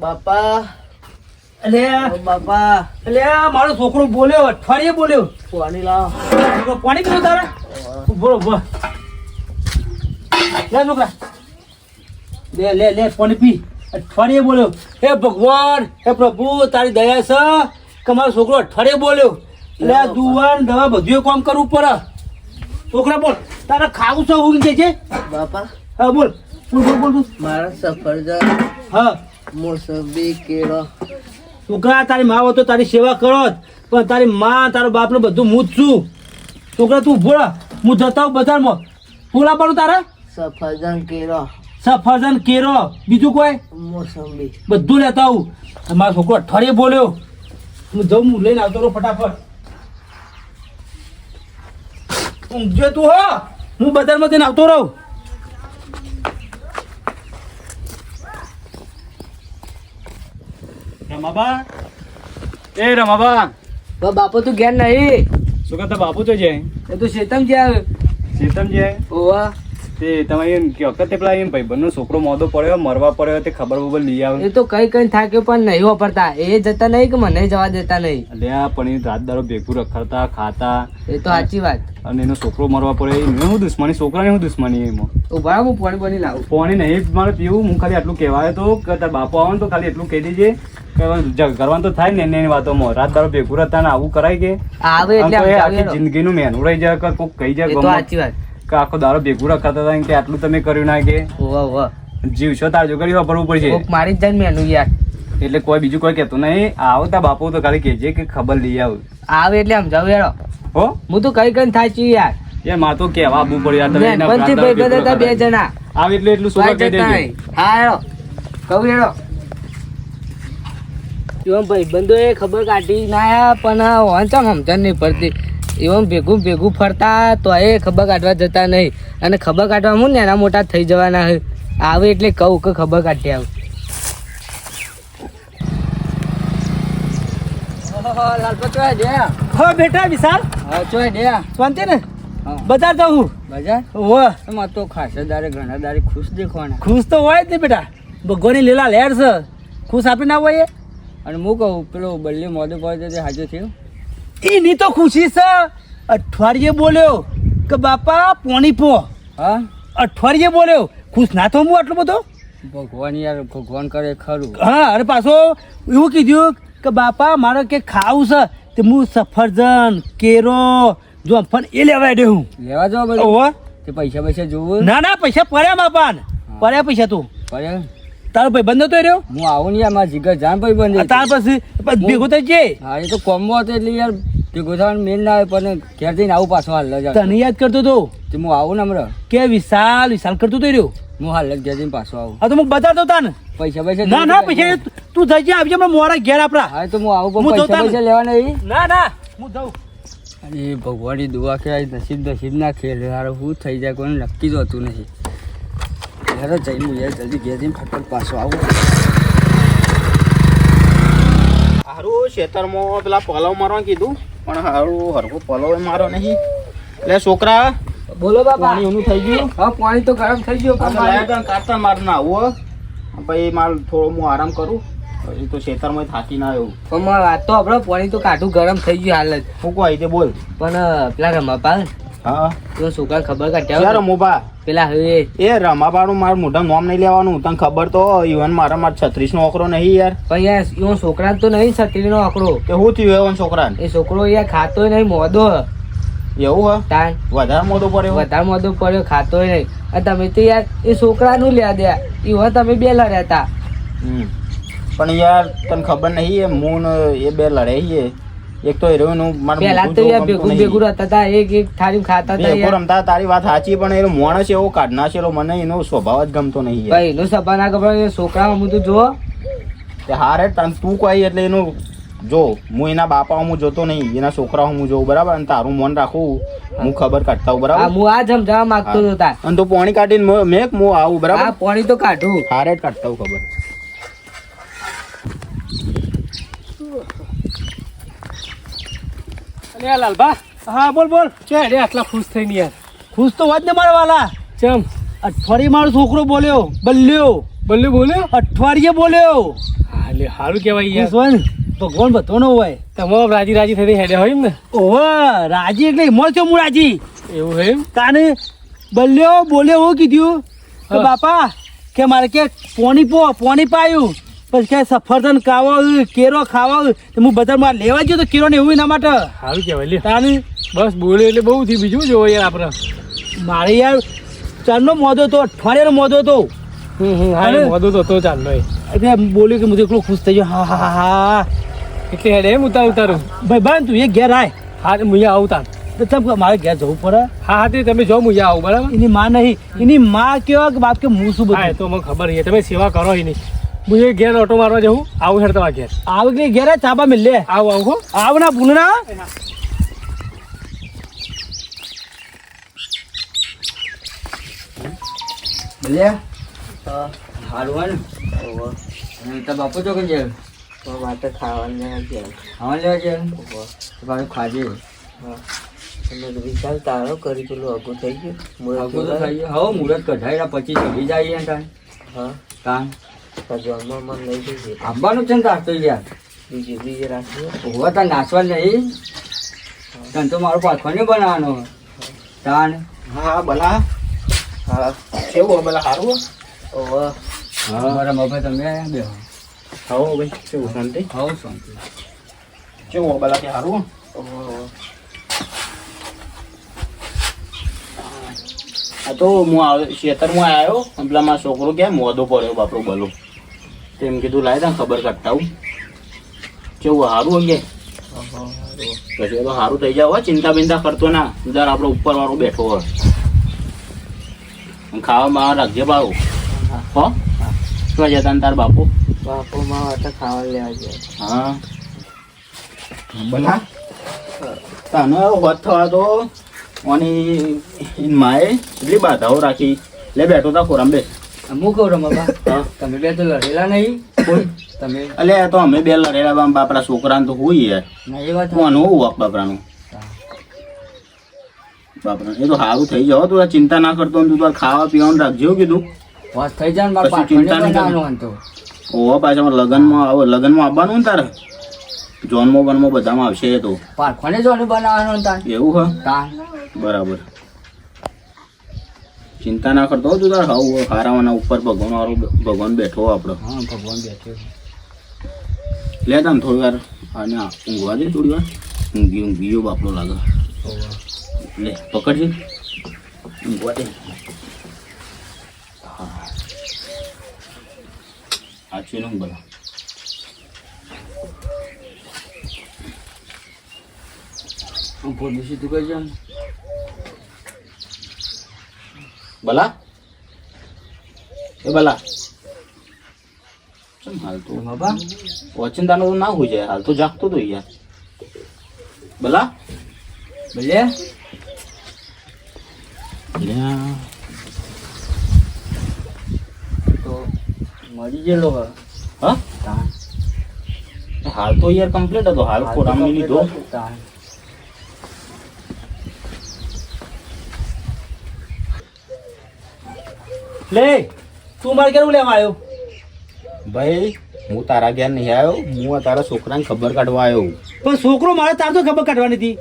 બાપા. અલે બાપા. એટલે મારો છોકરો બોલ્યો અઠવાડિયે બોલ્યો. પાણી લાવ. પાણી પીવું તારે? ઊભો રહો, ઊભો લે છોકરા. લે લે લે પાણી પી. અઠવાડિયે બોલ્યો. હે ભગવાન હે પ્રભુ તારી દયા છે કે મારો છોકરો અઠવાડિયે બોલ્યો? એટલે દુવાન દવા બધું કામ કરવું પડે. છોકરા બોલ. તારે ખાવું છે ઊંઘ કે છે? બાપા. હા બોલ. બોલ બોલ બોલ બોલ. મારા સફરજન. હા. મોસંબી કેળો. છોકરા તારી મા હોય તો તારી સેવા કરો પણ તારી માં તારો બાપને બધું હું જ છું. છોકરા તું ભોળા. હું જતા હોઉં બજારમાં. ફૂલા પડું તારે. સફરજન કેળો. સફરજન કેરો બીજું કોઈ? મોસંબી બધું લેતા આવું. મારો છોકરો અઠવાડિયે બોલ્યો. હું જઉં હું લઈને આવતો રહું ફટાફટ. ઊંઘજો તું હો. હું બજારમાં જઈને આવતો રહું. રમાબા. એ રમાબા. તો બાપુ તું ઘેર નહીં? શું કરતા બાપુ તો જાય એ તું શેતમ જાય શેતમ જાય ઓવા. તે તમે એમ કે વખતે પેલા એમ ભાઈબંધનો છોકરો મોદો પડ્યો મરવા પડ્યો તે ખબર બબર લઈ આવે. એ તો કઈ કઈ થાક્યો પણ નહીં વાપરતા એ જતા નહીં કે મને જવા દેતા નહીં? અલ્યા પણ રાત દારો ભેગું રખડતા ખાતા. એ તો સાચી વાત. અને એનો છોકરો મરવા પડે એને હું દુશ્મની છોકરાને હું દુશ્મની એમાં. ઊભા હું પાણી બની લાવું. પાણી નહીં મારે પીવું હું ખાલી આટલું કહેવાય તો કે તાર બાપુ આવે ને તો ખાલી એટલું કહી દેજે. કે કરવાનું તો થાય ને એની વાતો વાતોમાં. રાત દારો ભેગું રહેતા ને આવું કરાય કે? આવે એટલે આખી જિંદગીનું મેનું રહી જાય કોઈ કોક કહી જાય સાચી વાત. કે આખો દારો ભેગું રખાતા હતા કે આટલું તમે કર્યું ના કે. ઓવા ઓવા જીવશો તાર જોગડી વાપરવું પડશે. મારી જ જાય મેનું યાર. એટલે કોઈ બીજું કોઈ કહેતું નહીં. આવો તા બાપુ તો ખાલી કહેજે કે ખબર લઈ આવ. આવે એટલે આમ જાવ યાર હો? હું તો કઈ કઈ થાય છું યાર. યારમાં તો કેવા આબુ પડે યાર તમે બેનપણથી ભાઈ બધા હતા બે જણા. આવે એટલે એટલું સુગર કહી દેજે. હા હેડો. કહું હેડો. ભાઈ ભાઈબંધો એ ખબર કાઢી ના પણ વાંચમ સમજણ નહીં પડતી. એવા ભેગું ભેગું ફરતા તો એ ખબર કાઢવા જતા નહીં. અને ખબર કાઢવા હું ને એના મોટા થઈ જવાના હોય. આવે એટલે કહું કે ખબર કાઢી આવ. હો બેટા વિશાલ. શાંતિ ને? બજાર જાઉં બજાર? ઓહો એમાં તો ખાસા દારે ઘણા દારે ખુશ દેખવાના. ખુશ તો હોય જ ને બેટા. ભગવાનની લીલા લહેર છે. ખુશ આપી ના હોય અને હું કહું પેલો બલ્લી મોદી પડે તે હાજર થયું. એની તો ખુશી છે. અઠવાડિયે બોલ્યો કે બાપા પોણી પો. હા? અઠવાડિયે બોલ્યો ખુશ ના થવું હું આટલો બધો? ભગવાન યાર ભગવાન કરે ખરું. હા અરે પાછો એવું કીધું કે બાપા મારે કે ખાવું છે તે હું સફરજન કેરો જો પણ એ લેવા દે હું. લેવા જાવ બધું? તે પૈસા પૈસા જોવું? ના ના પૈસા પડ્યા બાપા પડ્યા પૈસા તું. પડે તારો ભાઈ બંધ હતો રહ્યો? હું આવું ને યાર મારા જીગર જાન ભાઈ બંધ તાર પછી ભેગો થઈ છે હા એ તો કોમ્બો હતો એટલે યાર ભેગો થવાનું મેન ના આવે પણ ઘેર જઈને આવું પાછો હાલ તને યાદ કરતો તો? હું આવું ને હમણાં? કે વિશાલ વિશાલ કરતો તો રહ્યો? હું હાલ ઘેર જઈને પાછો આવું. હા તો હું બતાવતો તાને. પૈસા પૈસા ના ના પૈસા તું થઈ જાય આવજે મોડા ઘેર આપડા હા તો હું આવું પણ પૈસા પૈસા લેવા નહીં ના ના હું જાઉં. અરે ભગવાનની દુઆ કે નસીબ નસીબ ના ખેલ. હારો હું થઈ જાય કોઈને નક્કી જ હોતું નથી યાર જઈને હું યાર જલ્દી ઘેર જઈને ફટફટ પાછો આવું. સારું ખેતરમાં પેલા પલવ મારવા કીધું પણ હારું હરકો પલવ મારો નહીં. એટલે છોકરા બોલો બાપા. પાણી ઊનું થઈ ગયું? હા પાણી તો ગરમ થઈ ગયું પણ કાતર માર ના આવો પછી માર થોડો હું આરામ કરું. પછી તો ખેતરમાં થાકી ના આવ્યું. પણ મારે વાત તો આપણે પાણી તો કાઢું ગરમ થઈ ગયું હાલ જ હું તે બોલ. પણ પેલા પેલા રમાપા હા. તો છોકરા ખબર કાઢ્યા યાર મોબા પેલા હવે. એ રમાબાનું મારું મોઢા નોમ નહીં લેવાનું તને ખબર તો ઈવન મારા માર છત્રીસ નો આંકડો નહીં યાર. પણ યાર એવો છોકરા તો નહીં છત્રી નો આંકડો શું થયું એવો છોકરા એ છોકરો યાર ખાતોય નહીં મોદો એવું હ? વધારે મોટો પડ્યો? વધારે મોદો પડ્યો ખાતોય નહીં. તમે તો યાર એ છોકરાનું લ્યા દે. એવા તમે બે લડ્યા હતા. પણ યાર તને ખબર નહીં એ મૂન એ બે લડે છે. એક તો હીરોઈન મારું પેલા તો ભેગું ભેગું રહેતા હતા એક એક થાળી ખાતા હતા ભેગો રમતા તારી વાત સાચી પણ એનો માણસ એવો કાઢના છે મને એનો સ્વભાવ જ ગમતો નહીં ભાઈ એનો સભા ના ખબર છોકરામાં હું તો જો તે હારે તને તું કહી એટલે એનું જો હું એના બાપા હું જોતો નહીં એના છોકરા હું જોઉં બરાબર? અને તારું મન રાખું હું ખબર કાઢતા હું બરાબર? હું આ સમજાવવા માંગતો હતો તાર. અને તું પોણી કાઢીને મેં મેક હું આવું બરાબર? પાણી તો કાઢું. હારે જ કાઢતા હું ખબર. અરે લાલબા હા બોલ બોલ. છે અરે આટલા ખુશ થઈને યાર. ખુશ તો વાત ને મારા વાલા. ચમ? અઠવાડિયે મારો છોકરો બોલ્યો. બલ્યો. બલ્યો બોલ્યો? અઠવાડિયે બોલ્યો. હાલે સારું કહેવાય યાર. ખુશ હોય ને ભગવાન બધો નો હોય. તમારો રાજી રાજી થઈને હેડે હોય એમ ને? ઓહો રાજી એટલે એમાં છો હું રાજી? એવું હોય એમ? તાને બલ્યો બોલ્યો એવું કીધું કે બાપા કે મારે કે પોણી પો પોણી પાયું. પછી ક્યાંય સફરજન ખાવા કેરો ખાવા તો હું બજારમાં લેવા ગયો તો કેરો ને એવું એના માટે? સારું કહેવાય લે તાને? બસ બોલે એટલે બહુ થી બીજું જોવો યાર આપણે? મારે યાર ચાલનો મોદો તો અઠવાડિયાનો મોદો તો હા મોદો તો તો ચાલનો એટલે બોલ્યું કે હું એટલું ખુશ થઈ ગયો. હા હા હા હા. એટલે હેડે એમ ઉતાર ઉતારું. ભાઈ ભાઈ તું એ ઘેર આય. હા તો મુયા આવું તાર. તો ચમ મારે ઘેર જવું પડે? હા હા તે તમે જો મુયા આવું બરાબર? એની માં નહીં. એની માં કેવા કે બાપ કે હું શું બધું? તો મને ખબર છે. તમે સેવા કરો નહીં હું એ ઘેર ઓટો મારવા જવું આવું હેડ તમારા ઘેર. આવે કે ઘેર ચાબા મિલ લે. આવું આવું હો. આવ ના પૂનના બોલ્યા હારું હોય ને તો બાપુ તો કઈ જાય માટે ખાવાના ગયા. ખાવા લેવા જાય પાછું ખાજે. વિચાર તારો કરી પેલું અઘું થઈ ગયું. મુરત આખું તો જોડાય? ખાઈએ હવે મુહૂર્ત કઢાયેલા પછી ચડી જાય હા. તાન. મન લઈ જઈએ. આવવાનું છે ને તાર તો યાર. બીજે બીજે રાખજો. હોવા તાર નાચવા નહીં. તને તો મારો પાછો નહીં બનાવવાનો. તાન હા ભલા હા કેવું બલા સારું ઓહ. હા મારા મફત તમે બે હો. ભાઈ કેવું શાંતિ? હવ શાંતિ. કેવું બલા કે સારું ઓહો. આ તો હું આવે ખેતરમાં આવ્યો પેલા મારો છોકરો ક્યાં મોદો પડ્યો બાપરો બલો તેમ કીધું લાય તા ખબર કાઢતા હું કેવું સારું અંગે પછી તો સારું થઈ જાવ ચિંતા બિંતા કરતો ના દર આપણો ઉપર વાળો બેઠો હોય અને ખાવા માં રાખજે બાવું હો શું જતા તાર બાપુ બાપુ માં માટે ખાવા લેવા જાય હા બના તને હોત થવા તો ઓની માએ એટલી બાધાઓ રાખી લે બેઠો તા ખોરામ બે હું કહું રમા તમે બે તો લડેલા નહીં. કોઈ તમે અલે તો અમે બે લડેલા બામ બાપરા છોકરાને તો હોય ના એ વાત કોનું હોવું વાક બાપરાનું બાપરા એ તો સારું થઈ જાવ તું આ ચિંતા ના કરતો તું તાર ખાવા પીવાનું રાખજો કીધું. વાત થઈ જાય ને કશું ચિંતા નહીં બનાવવાનો હતો ઓવા પાછા લગનમાં આવો લગનમાં આવવાનું ને તારે? જોનમાં બનમાં બધામાં આવશે તો. પારખોને જોને બનાવવાનો તાન એવું હા? બરાબર. ચિંતા ના કરતો તું તાર હાવ હારાવાના ઉપર ભગવાન વાળો ભગવાન બેઠો આપણો હા ભગવાન બેઠો લે તને થોડી વાર અને ઊંઘવા દે થોડી વાર. ઊંઘી ઊંઘીયો બાપડો લાગે. લે પકડજે. ઊંઘવા દે. હા. છે ને બધા પોલીસ તું કઈ જામ બલા એ બલા ચમ હાલ તો? બાબા. ઓચિંતાનો તો ના હોય જાય. હાલ તો જાગતો તો યાર. બલા લ્યા તો મરી ગયેલો હા? હાલ તો યાર કમ્પ્લીટ હતો. હાલ ખોરામાં લીધો લે તું મારે કેવું લેવા આવ્યો? ભાઈ હું તારા ઘેર નહીં આવ્યો. હું તારા છોકરાને ખબર કાઢવા આવ્યો. પણ છોકરો મારે તાર તો ખબર કાઢવાની હતી.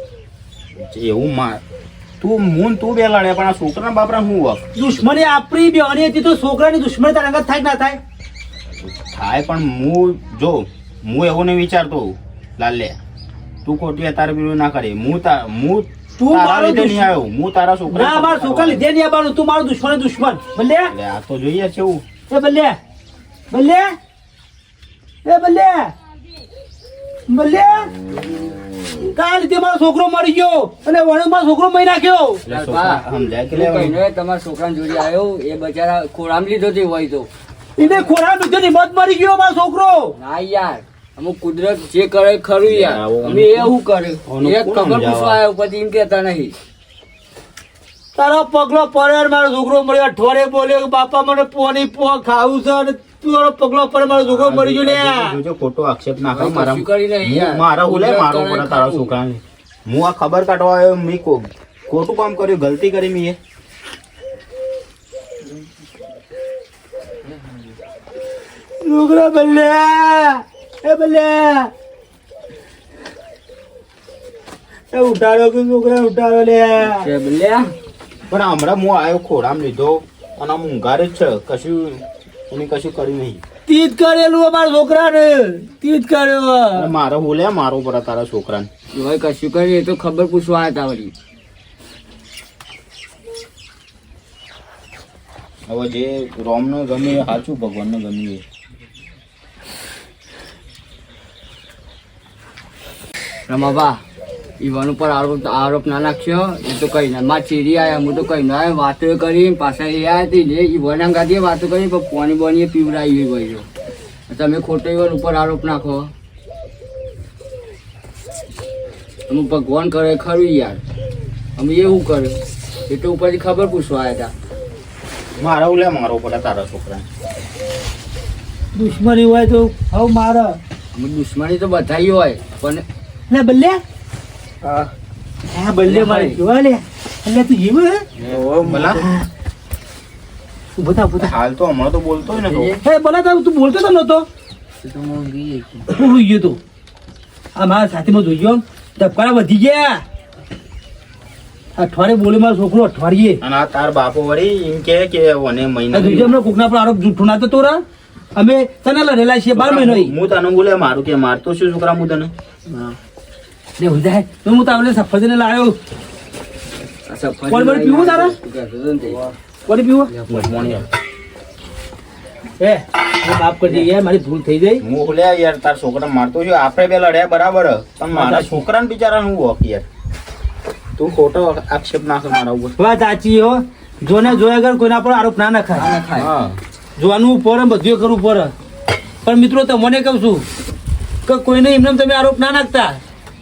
એવું માં તું મૂન તું બે લડ્યા પણ આ છોકરા બાપરા હું વખ દુશ્મની આપણી બેવાની હતી તો છોકરાની દુશ્મની તારા અંગત થાય ના થાય? થાય પણ હું જો હું એવું નહીં વિચારતો. લાલે તું ખોટી તારે બીજું ના કરે. હું તા હું તું મારો નહીં આવ્યો. હું તારા છોકરા ના મારા છોકરા લીધે નહીં આવવાનું. તું મારો દુશ્મન દુશ્મન. ભલે આ તો જોઈએ છે એવું. એ ભલે ભલે એ ભલે ભલે કાલ લીધે મારો છોકરો મરી ગયો. અને વણે મારો છોકરો મરી નાખ્યો. તમારા છોકરા જોડે આવ્યો એ બચારા ખોરામ લીધો તે હોય તો. એને ખોરામ લીધો ની મત મરી ગયો મારો છોકરો. ના યાર. અમુક કુદરત જે કરે ખરું યાર અમે એવું કરે એક ખબર પૂછવા આવ્યો પછી એમ કેતા નહીં. તારો પગલો પડે મારો છોકરો મળ્યો અઠવાડિયે બોલ્યો બાપા મને પોની પો ખાવું છે અને તારો પગલો પડે મારો છોકરો મળી ગયો ને જો ખોટો આક્ષેપ ના કર મારા કરી નહીં મારા ઉલે મારો પડે તારા છોકરાને. હું આ ખબર કાઢવા આવ્યો મેં કો- ખોટું કામ કર્યું ગલતી કરી મેં. છોકરા બલ્યા. એ બલ્યા એ ઉઠાડો કે છોકરા ઉઠાડો લે. બલ્યા પણ હમણાં હું આવ્યો ખોરામ લીધો અને આમ ઊંઘાર જ છે. કશું એને કશું કર્યું નહીં. તીજ કરેલું અમારા છોકરાને. તીજ કર્યો મારો બોલે બોલ્યા મારો પર તારા છોકરાને. હવે કશું કરી એ તો ખબર પૂછવા આવ્યા હતા વળી. હવે જે રોમને ગમે સાચું ભગવાનને ગમે રમાબા ઈવન ઉપર આરોપ આરોપ ના નાખ્યો. એ તો કઈ ના માં ચીરી આવ્યા હું તો કઈ ના આવ્યો. વાતો કરી પાછા એ આવ્યા હતી ને ઈવન આમ વાતો કરી પણ પોણી બોની પીવડાવી ભાઈઓ તમે ખોટો ઈવન ઉપર આરોપ નાખો. અમે ભગવાન કરે ખરું યાર. અમે એવું કર્યું. એ તો ઉપરથી ખબર પૂછવા આવ્યા હતા મારા ઉલ્યા મારો પડે તારા છોકરા. દુશ્મની હોય તો હવે મારા. અમે દુશ્મની તો બધાઈ હોય પણ લે બલ્લે હા. બલ્લે મારે જોવા લે. એટલે તું જીવ હે? ભલા મલા. થા ઊભો થા. હાલ તો હમણાં તો બોલતો હોય ને તો. હે બોલા તા તું બોલતો તો નતો તો હું ગઈ. હું હોઈ ગયો તો. આ મારા સાથીમાં જોઈ ગયો ધબકારા વધી ગયા. અઠવાડિયે બોલે મારો છોકરો અઠવાડિયે. અને આ તાર બાપો વળી એમ કે કે ઓને આ મહિના જોઈ હમણાં કોકના પર આરોપ જૂઠું ના તો રા અમે તને લડેલા છીએ બાર મહિનો. હું તને બોલે મારું કે મારતો શું છોકરા હું તને? લે જાય તો હું તાવલે સફરજન લાવ્યો આ કોણ પીવું તારા. કોને પીવો? આપ. માફ કરી દઈએ યાર મારી ભૂલ થઈ ગઈ. હું બોલ્યા યાર તાર છોકરા મારતો છું. આપણે બે લડ્યા બરાબર. પણ મારા છોકરાને બિચારાને હું વોક યાર. તું ખોટો આક્ષેપ નાખો મારા ઉપર. વાત સાચી હો. જોને જોયા વગર કોઈના પર આરોપ ના નખાય. હા. જોવાનું પડે બધું કરવું પડે પણ મિત્રો તમને કહું છું કે કોઈને એમને તમે આરોપ ના નાખતા.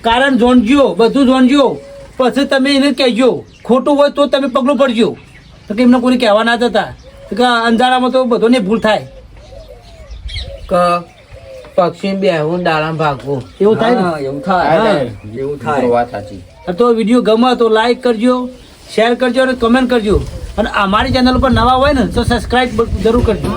કારણ જોણજો બધું જોણજો. પછી તમે એને કહેજો ખોટું હોય તો તમે પગલું પડજો તો કે એમને કોઈને કહેવા ના જતા. કે અંધારામાં તો બધોને ભૂલ થાય. કે પક્ષી બેહું દાડા ભાગવું. એવું થાય એવું થાય. એવું તો થાય વાત સાચી. તો વીડિયો ગમે તો લાઈક કરજો શેર કરજો અને કમેન્ટ કરજો. અને અમારી ચેનલ ઉપર નવા હોય ને તો સબસ્ક્રાઈબ જરૂર કરજો.